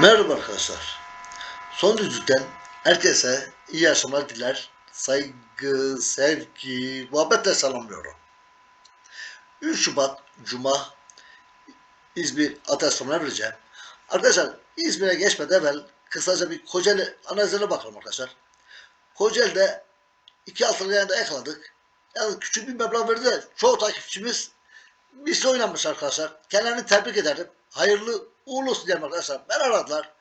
Merhaba arkadaşlar. Son düzlükten herkese iyi yaşamlar diler. Saygı, sevgi, muhabbetle selamlıyorum. 3 Şubat Cuma İzmir Atasyon'a vereceğim. Arkadaşlar İzmir'e geçmeden evvel kısaca bir Kocaeli analizine bakalım arkadaşlar. Kocaeli'de iki altılı yayında yakaladık. Yani küçük bir meblağ verdi de çoğu takipçimiz misli oynanmış arkadaşlar. Kendilerini tebrik ederim. Hayırlı uğurlu olsun diyelim arkadaşlar. Ben aradılar.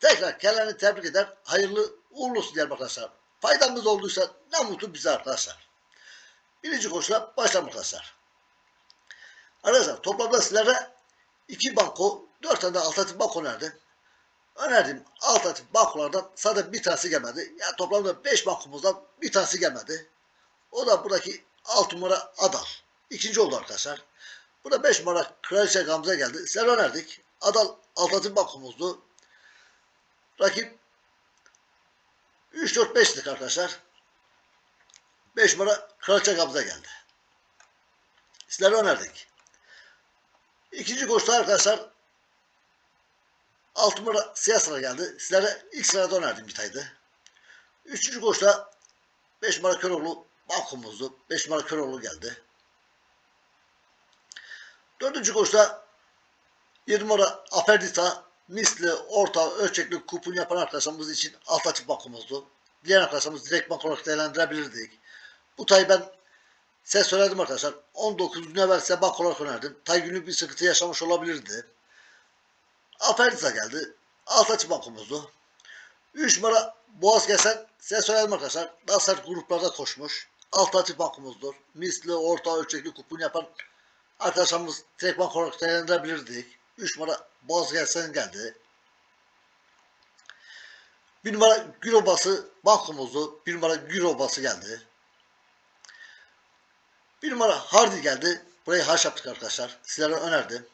Tekrar kendilerini tebrik eder. Hayırlı uğurlu diyelim arkadaşlar. Faydamız olduysa ne mutlu bize arkadaşlar. Birinci koşula başlayalım arkadaşlar. Arkadaşlar toplamda sizlere iki banko, dört tane de alternatif banko önerdim. Önerdiğim alternatif bankolardan sadece bir tanesi gelmedi. Yani toplamda beş bankomuzdan bir tanesi gelmedi. O da buradaki 6 numara Adal. İkinci oldu arkadaşlar. Burada 5 numara Kraliçe Gamze geldi. Sizlere önerdik. Adal alternatif bankomuzdu. Rakip 3-4-5'lik arkadaşlar. 5 numara Kraliçe Gamze geldi. Sizlere önerdik. İkinci koşuda arkadaşlar 6 numara siyah sıra geldi. Sizlere ilk sırada önerdim bir taydı. Üçüncü koşuda 5 numara Köroğlu bankomuzdu. 5 numara Köroğlu geldi. Dördüncü koşuda 7 numara Aperdita misli, orta, ölçekli kupon yapan arkadaşlarımız için alternatif bankomuzdu. Diğer arkadaşlarımız direkt bank olarak değerlendirebilirdik. Bu tayı ben size söyledim arkadaşlar. 19 gün evvel size bank olarak önerdim. Tay günlük bir sıkıntı yaşamış olabilirdi. Aperdita geldi. Alternatif bankomuzdu. 3 numara Boğaz Kesen size söyledim arkadaşlar. Daha sert gruplarda koşmuş. Alternatif bankomuzdur. Misli, orta, ölçekli kupon yapan arkadaşlarımız direkt bank olarak değerlendirebilirdik. 3 numara Boğaz Kesen geldi. 1 numara Gül Obası bankomuzdu. 1 numara Gül Obası geldi. 1 numara Hardy geldi. Burayı haş yaptık arkadaşlar. Sizlere önerdim.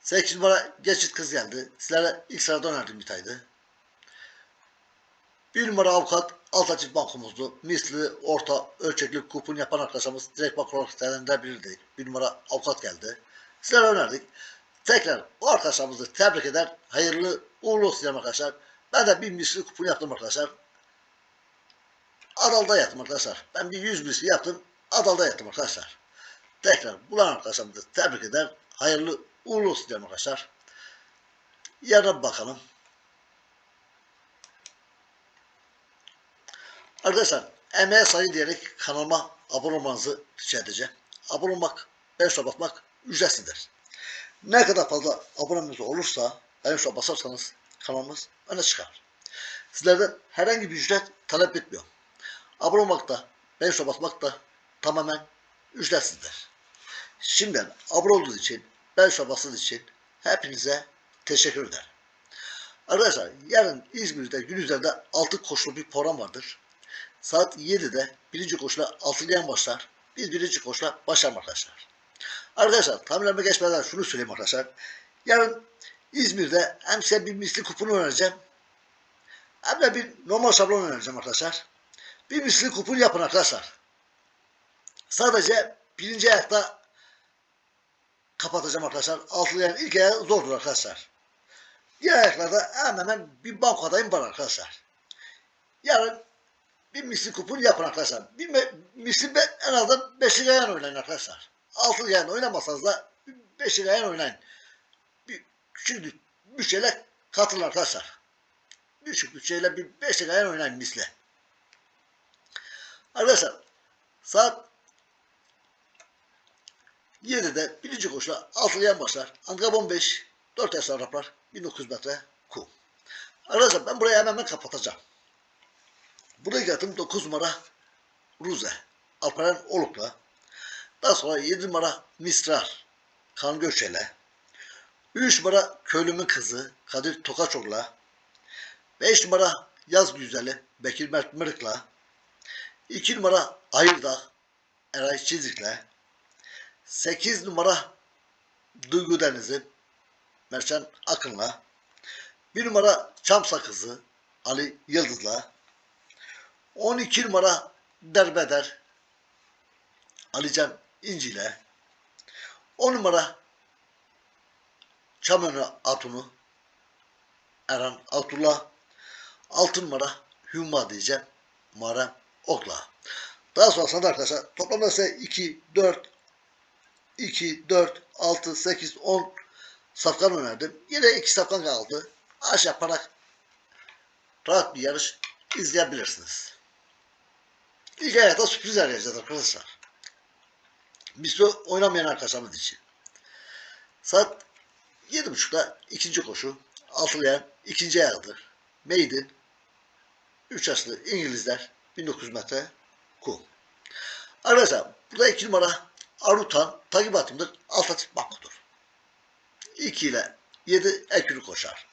8 numara Geçit Kız geldi. Sizlere ilk sırada önerdim bir taydı. 1 numara avukat alternatif bankomuzdu. Misli, orta, ölçekli kupon yapan arkadaşlarımız direkt bank olarak değerlendirebilirdi. 1 numara avukat geldi. Sizlere önerdik. Tekrar o arkadaşlarımızı tebrik eder. Hayırlı uğurlu olsun arkadaşlar. Ben de bir misli kupon yaptım arkadaşlar. Adal'da yattım arkadaşlar. Ben bir 100 misli yaptım. Adal'da yattım arkadaşlar. Tekrar bulan arkadaşlarımızı tebrik eder. Hayırlı uğurlu olsun arkadaşlar. Yarına bakalım. Arkadaşlar emeğe sayı diyerek kanalıma abone olmanızı rica edeceğim. Abone olmak, beğen basmak ücretsizdir. Ne kadar fazla abonemiz olursa beğen tuşuna basarsanız kanalımız öne çıkar. Sizlerden herhangi bir ücret talep etmiyorum. Abone olmak da, beğen tuşuna basmak da tamamen ücretsizdir. Şimdiden abone olduğunuz için, beğen tuşuna bastığınız için hepinize teşekkür ederim. Arkadaşlar yarın İzmir'de gün üzerinde 6 koşulu bir program vardır. Saat 7'de birinci koşula altılayan başlar. Biz birinci koşula başlayalım arkadaşlar. Arkadaşlar tahminlerime geçmeden şunu söyleyeyim arkadaşlar. Yarın İzmir'de hem size bir misli kuponu önereceğim. Hem de bir normal şablon önereceğim arkadaşlar. Bir misli kupon yapın arkadaşlar. Sadece birinci ayakta kapatacağım arkadaşlar. Altılayan ilk ayağı zordur arkadaşlar. Diğer ayaklarda hemen hemen bir bankodayım var arkadaşlar. Yarın bir misli kupon yapın arkadaşlar. Bir misli en azından beşli yayan oynayın arkadaşlar. Altılı yayan oynamasanız da bir beşli yayan oynayın. Bir küçük bütçeyle katılın arkadaşlar. Küçük bütçeyle bir beşli yayan oynayın misli. Arkadaşlar saat 7'de birinci koşula altılı yan başlar. Ankara 15, 4 yaş Araplar 1900 metre kum. Arkadaşlar ben burayı hemen hemen kapatacağım. Buraya geldim 9 numara Ruze. Alperen Oluk'la. Daha sonra 7 numara Misrar. Kan Göçel'e. 3 numara Köylümün Kızı Kadir Tokaçoğlu'la. 5 numara Yaz Güzeli Bekir Mert Mırık'la. 2 numara Ayırdağ Eray Çizik'le. 8 numara Duygu Deniz'i Mercan Akın'la. 1 numara Çam Sakızı Ali Yıldız'la. 12 numara Derbeder Alican İnci ile 10 numara Çamönü Atunu Erhan Abdullah. 6 numara Hümma diyeceğim. Muharrem Okla. Daha sonrasında arkadaşlar toplamda size 2, 4, 2, 4, 6, 8, 10 safkan önerdim. Yine 2 safkan kaldı. Aşağı yaparak rahat bir yarış izleyebilirsiniz. İlk ayakta sürpriz arayacağız arkadaşlar. Biz oynamayan arkadaşlarımız için. Saat 7.30'da ikinci koşu. Altılayan ikinci ayağıdır. Maiden 3 yaşlı İngilizler 1900 metre kum. Arkadaşlar burada 2 numara Arutan takip atımdır. Alt açık bankodur. 2 ile 7 ekürü koşar.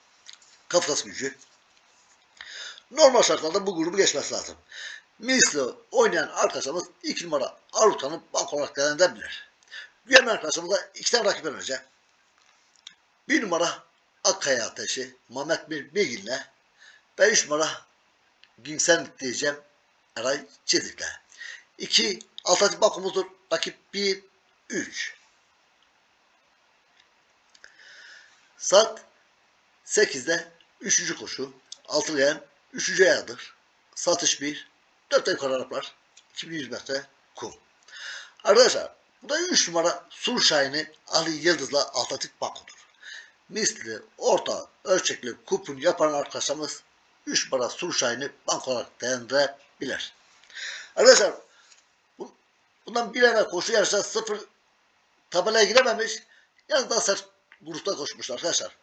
Kafkas gücü. Normal şartlarda bu grubu geçmesi lazım. Misli oynayan arkadaşımız 2 numara Arutan'ı bank olarak değerlendirebilir. Diğer arkadaşımız da 2 tane rakip önce. 1 numara Akkaya Ateşi Mehmet Bilgin'le ve 3 numara Gimsen diyeceğim Eray Çizik'le. 2 alternatif bankomuzdur. Rakip 1 3 Saat 8'de 3. koşu. Altılayan 3. ayağıdır. Satış 1. 4 yukarı Araplar. 2100 metre kum. Arkadaşlar bu da 3 numara Sur Şahin'i Ali Yıldız'la alternatif bankodur. Misli, orta, ölçekli kupon yapan arkadaşlarımız 3 numara Sur Şahin'i bank olarak değerlendirebilir. Arkadaşlar bu, bundan bir evvel koşu yarışta sıfır tabelaya girememiş. Yalnız daha sert grupta koşmuşlar arkadaşlar.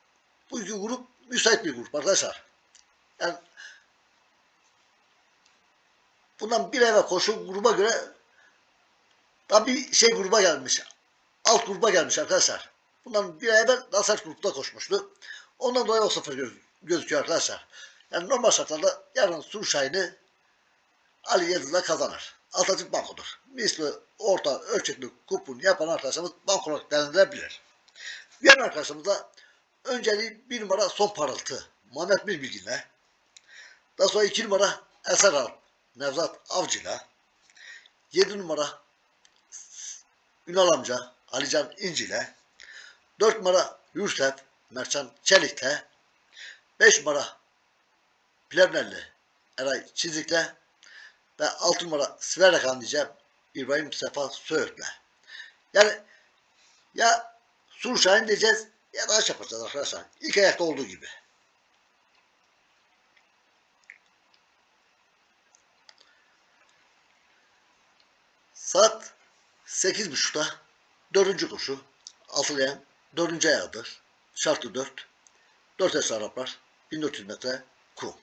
Bu iki grup müsait bir grup arkadaşlar. Yani bundan bir evvel koşu gruba göre daha bir şey gruba gelmiş. Alt gruba gelmiş arkadaşlar. Bundan bir evvel daha sert grupta koşmuştu. Ondan dolayı o sıfır göz, gözüküyor arkadaşlar. Yani normal şartlarda yarın Sur Şahin'i Ali Yıldız'la kazanır. Alternatif bankodur. Misli orta ölçekli kupon yapan arkadaşımız bank olarak değerlendirebilir. Diğer arkadaşımız da önceliği bir numara son parıltı. Muhammed Bir Bilgin'le. Daha sonra iki numara Eser Alp. Nevzat Avcı'yla. Yedi numara Ünal amca Alican İnci'yle. Dört numara Hürsep Merçan Çelik'le. Beş numara Plevnerli Eray Çizik'le. Ve altı numara Sverakan diyeceğim İbrahim Sefa Söğüt'le. Yani ya Sur Şahin diyeceğiz ya da aç yapacağız arkadaşlar. İlk ayakta olduğu gibi. Saat 8.30'da dördüncü koşu. Altılayan dördüncü ayağıdır. Şartı 4. 4 esra Araplar. 1400 metre kum.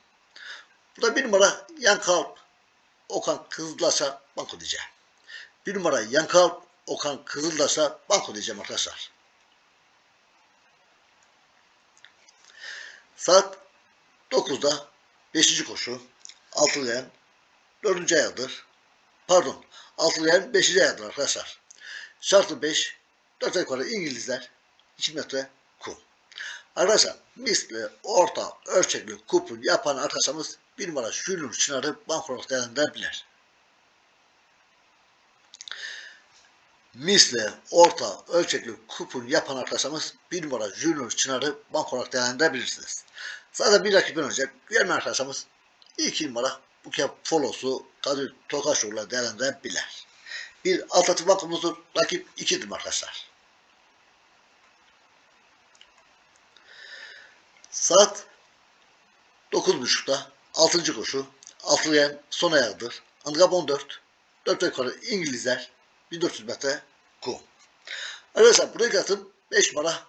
Bu da bir numara yan kalp Okan Kızıldaş'a banko diyeceğim. Bir numara yan kalp Okan Kızıldaş'a banko diyeceğim arkadaşlar. Saat 9'da 5. koşu. Altılayan 4. ayağıdır. Pardon. Altılayan 5. ayağıdır arkadaşlar. Şartı 5. 4 yukarı İngilizler 2 metre kum. Arkadaşlar misli, orta, ölçekli kupon yapan arkadaşımız bir numara Junior Çınar'ı bank olarak değerlendirebilir. Misli, orta, ölçekli kupon yapan arkadaşımız bir numara Junior Çınar'ı bank olarak değerlendirebilirsiniz. Zaten bir rakip önce diğer arkadaşımız iki numara bu kez folosu Kadir Tokaşoğlu'la değerlendirebilir. Bir alternatif bankomuzdur. Rakip ikidir arkadaşlar. Saat 9.30'da 6. koşu. Altılayan son ayağıdır. Handikap 14. 4 yukarı İngilizler 1400 metre kum. Arkadaşlar buraya katım 5 numara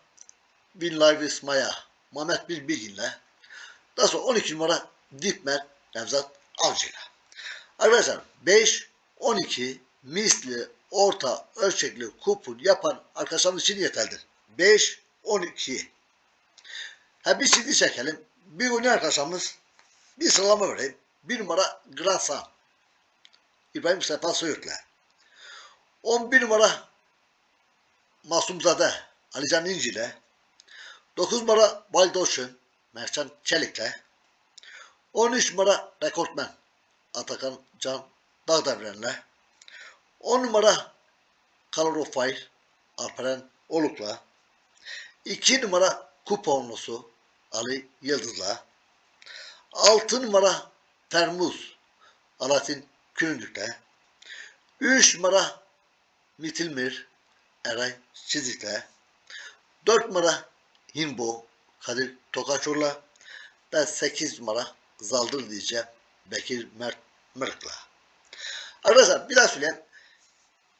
Bin Livis Maya Mehmet Bir Bilgin'le daha sonra 12 numara Dipmer Nevzat Avcı'yla. Arkadaşlar 5, 12 misli orta ölçekli kupon yapan arkadaşlarımız için yeterlidir. 5, 12 Ha bir CD çekelim. Bir oyun arkadaşımız bir sıralama vereyim. Bir numara Grasa. İbrahim Sefa Söğüt'le. 11 numara Masumzade Alican İnci ile 9 numara Baldoşun Merçan Çelik'le 13 numara Rekortmen Atakan Can Dağdevren'le 10 numara Fire Alperen Oluk'la 2 numara kuponlusu Ali Yıldız'la. 6 numara Termuz Alaaddin Külündük'le. 3 numara Mitilmir Eray Çizik'le. 4 numara Himbo Kadir Tokaçur'la ve 8 numara Zaldır diyeceğim Bekir Mert Mırık'la. Arkadaşlar söyleyeyim.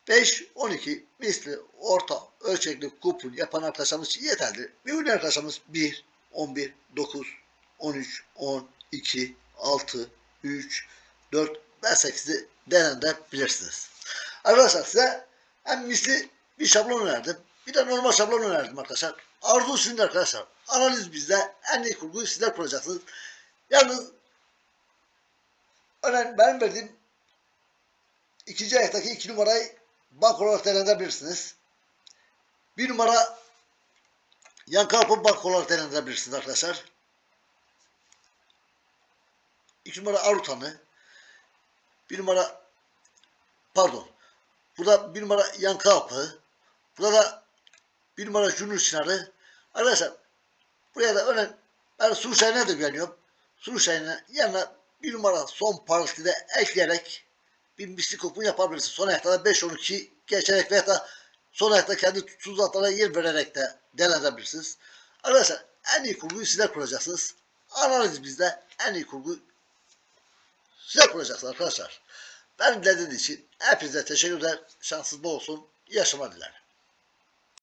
5-12 misli orta ölçekli kupon yapan arkadaşlarımız için yeterli. Mühürlü arkadaşlarımız 1, 11, 9, 13, 10, 2, 6, 3, 4 ve 8'i deneyebilirsiniz. Arkadaşlar size hem misli bir şablon önerdim. Bir de normal şablon önerdim arkadaşlar. Arzu sizin arkadaşlar. Analiz bizde. En iyi kurguyu sizler kuracaksınız. Yalnız önemli benim verdiğim ikinci ayaktaki iki numarayı bank olarak değerlendirebilirsiniz. Bir numara yan kapı bank olarak değerlendirebilirsiniz arkadaşlar. İki numara Arutan'ı. Bir numara pardon. Burada bir numara yan kapı. Burada da bir numara Junior Çınarı. Arkadaşlar buraya da önemli. Ben Suru Şahin'e de güveniyorum. Suru Şahin'e yanına bir numara son partide de ekleyerek bir misli kupon yapabilirsiniz. Son ayakta da 5-12 geçerek veya da son ayakta kendi tutsuz atlara yer vererek de deneyebilirsiniz. Arkadaşlar en iyi kurguyu sizler kuracaksınız. Analiz bizde en iyi kurgu sizler kuracaksınız arkadaşlar. Ben dinlediğiniz için hepinize teşekkür eder. Şansınız bol olsun. İyi yaşamlar dilerim.